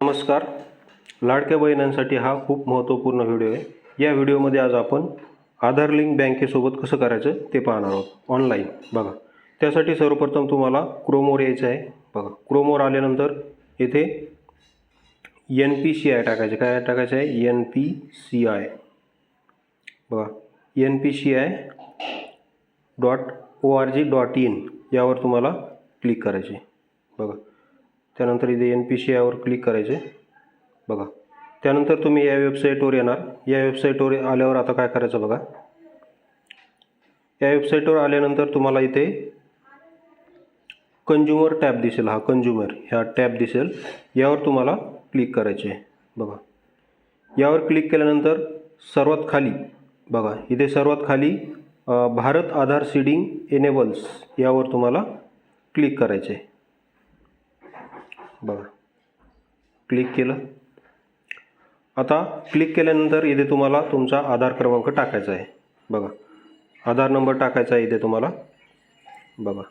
नमस्कार. लाडक्या बहिणींसाठी हा खूप महत्त्वपूर्ण व्हिडिओ आहे. या व्हिडिओमध्ये आज आपण आधार लिंक बँकेसोबत कसं करायचं ते पाहणार आहोत. ऑनलाईन. बघा. त्यासाठी सर्वप्रथम तुम्हाला क्रोमवर यायचं आहे. बघा. क्रोमवर आल्यानंतर इथे एन पी सी आय टाकायचे. काय टाकायचं आहे? एन पी सी आय बघा. N P C I dot O R G dot in यावर तुम्हाला क्लिक करायचे बघा. त्यानंतर इथे एन पी सी यावर क्लिक करायचे. बघा. त्यानंतर तुम्ही या वेबसाईटवर येणार. या वेबसाईटवर आल्यावर आता काय करायचं बघा. या वेबसाईटवर आल्यानंतर तुम्हाला इथे कंज्युमर टॅब दिसेल. हा कंज्युमर ह्या टॅब दिसेल. यावर तुम्हाला क्लिक करायचे. आहे बघा. यावर क्लिक केल्यानंतर सर्वात खाली बघा. इथे सर्वात खाली भारत आधार सीडिंग एनेबल्स यावर तुम्हाला क्लिक करायचे. आहे बघा. क्लिक केलं. आता क्लिक केल्यानंतर इथे तुम्हाला तुमचा आधार क्रमांक टाकायचा आहे. बघा. आधार नंबर टाकायचा आहे इथे तुम्हाला. बघा.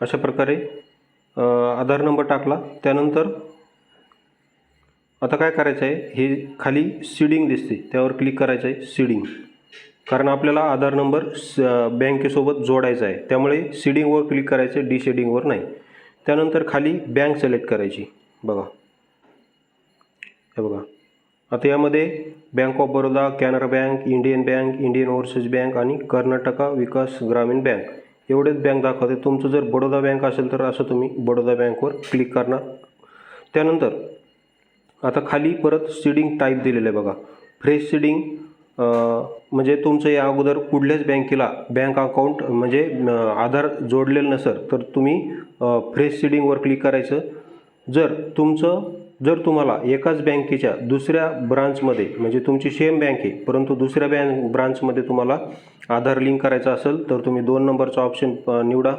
अशा प्रकारे आधार नंबर टाकला. त्यानंतर आता काय करायचं आहे? हे खाली सीडिंग दिसते. त्यावर क्लिक करायचं आहे सीडिंग कारण आपल्याला आधार नंबर स बँकेसोबत जोडायचा आहे. त्यामुळे सीडिंगवर क्लिक करायचं आहे डी शेडिंगवर नाही. त्यानंतर खाली बँक सिलेक्ट करायची. बघा. हे बघा. आता यामध्ये bank of Baroda Canara bank Indian bank Indian overseas bank आणि कर्नाटका विकास ग्रामीण बँक एवढेच बँक दाखवते. तुमचं जर बडोदा बँक असेल तर असं तुम्ही बडोदा बँकवर क्लिक करणार. त्यानंतर आता खाली परत सीडिंग टाईप दिलेलं आहे बघा. फ्रेश सीडिंग म्हणजे तुमचं या अगोदर कुठल्याच बँकेला बँक अकाउंट म्हणजे आधार जोडलेलं नसेल तर तुम्ही फ्रेश सीडिंगवर क्लिक करायचं. जर तुमचं जर तुम्हाला एकाच बँकेच्या दुसऱ्या ब्रांचमध्ये म्हणजे तुमची सेम बँक आहे परंतु दुसऱ्या बँक ब्रांचमध्ये तुम्हाला आधार लिंक करायचं असेल तर तुम्ही दोन नंबरचा ऑप्शन निवडा.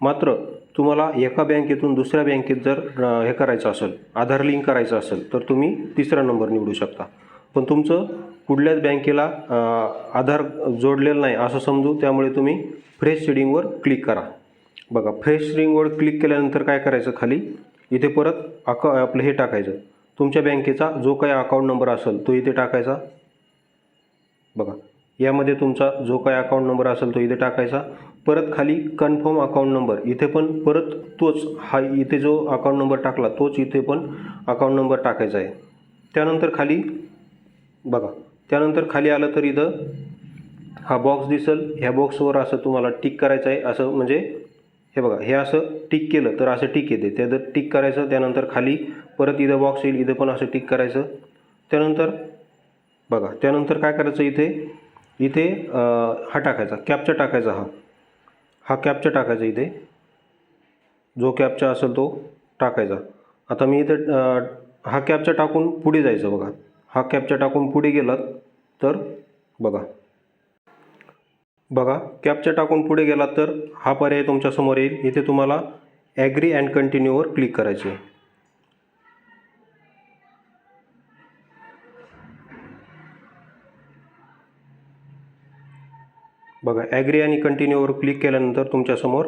मात्र तुम्हाला एका बँकेतून दुसऱ्या बँकेत जर हे करायचं असेल आधार लिंक करायचं असेल तर तुम्ही तिसरा नंबर निवडू शकता. पण तुमचं कुठल्याच बँकेला आधार जोडलेलं नाही असं समजू त्यामुळे तुम्ही फ्रेश शेडिंगवर क्लिक करा. बघा फ्रेश शेडिंगवर क्लिक केल्यानंतर काय करायचं खाली? इथे परत अका आपलं हे टाकायचं. तुमच्या बँकेचा जो काही अकाउंट नंबर असेल तो इथे टाकायचा. बघा यामध्ये तुमचा जो काय अकाउंट नंबर असेल तो इथे टाकायचा. परत खाली कन्फर्म अकाउंट नंबर इथे पण परत तोच हा इथे जो अकाउंट नंबर टाकला तोच इथे पण अकाउंट नंबर टाकायचा आहे. त्यानंतर खाली बघा त्यानंतर खाली आलं तर इथं हा बॉक्स दिसेल. ह्या बॉक्सवर असं तुम्हाला टिक करायचं आहे. असं म्हणजे हे बघा हे असं टिक केलं तर असं टिक येते. त्या जर टिक करायचं त्यानंतर खाली परत इथं बॉक्स येईल इथं पण असं टिक करायचं. त्यानंतर बघा त्यानंतर काय करायचं इथे? इथे हा टाकायचा कॅपचा टाकायचा हा. हा कॅपचा टाकायचा इथे. जो कॅपचा असेल तो टाकायचा. आता मी इथे हा कॅपचा टाकून पुढे जायचं बघा. हा कॅपचा टाकून पुढे गेलात तर बघा. बघा कॅपचा टाकून पुढे गेलात तर हा पर्याय तुमच्यासमोर येईल. इथे तुम्हाला ॲग्री अँड कंटिन्यूवर क्लिक करायचे बघा ॲग्री आणि कंटिन्यूवर क्लिक केल्यानंतर तुमच्यासमोर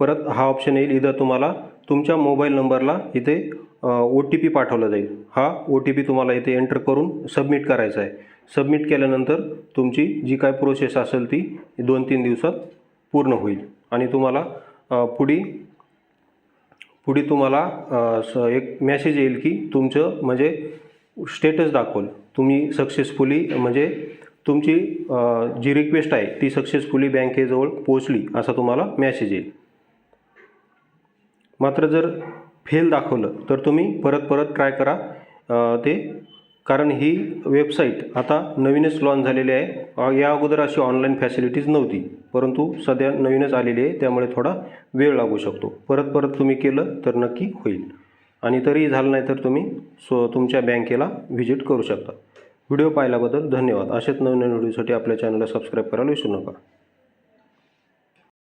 परत हा ऑप्शन येईल. इथं तुम्हाला तुमच्या मोबाईल नंबरला इथे ओ टी पी पाठवला जाईल. हा ओ टी पी तुम्हाला इथे एंटर करून सबमिट करायचा आहे. सबमिट केल्यानंतर तुमची जी काय प्रोसेस असेल ती दोन तीन दिवसात पूर्ण होईल. आणि तुम्हाला पुढे पुढी पुढे तुम्हाला एक मेसेज येईल की तुमचं म्हणजे स्टेटस दाखवल. तुम्ही सक्सेसफुली म्हणजे तुमची जी रिक्वेस्ट आहे ती सक्सेसफुली बँकेजवळ पोचली असा तुम्हाला मॅसेज येईल. मात्र जर फेल दाखवलं तर तुम्ही परत परत ट्राय करा ते. कारण ही वेबसाईट आता नवीनच लॉन्च झालेली आहे. या अगोदर अशी ऑनलाईन फॅसिलिटीज नव्हती. परंतु सध्या नवीनच आलेली आहे त्यामुळे थोडा वेळ लागू शकतो. परत परत तुम्ही केलं तर नक्की होईल. आणि तरीही झालं नाही तर तुम्ही सो तुमच्या बँकेला व्हिजिट करू शकता. व्हिडिओ पाहिल्याबद्दल धन्यवाद. असेच नवीन नवीन व्हिडिओसाठी आपल्या चॅनलला सबस्क्राईब करायला विसरू नका.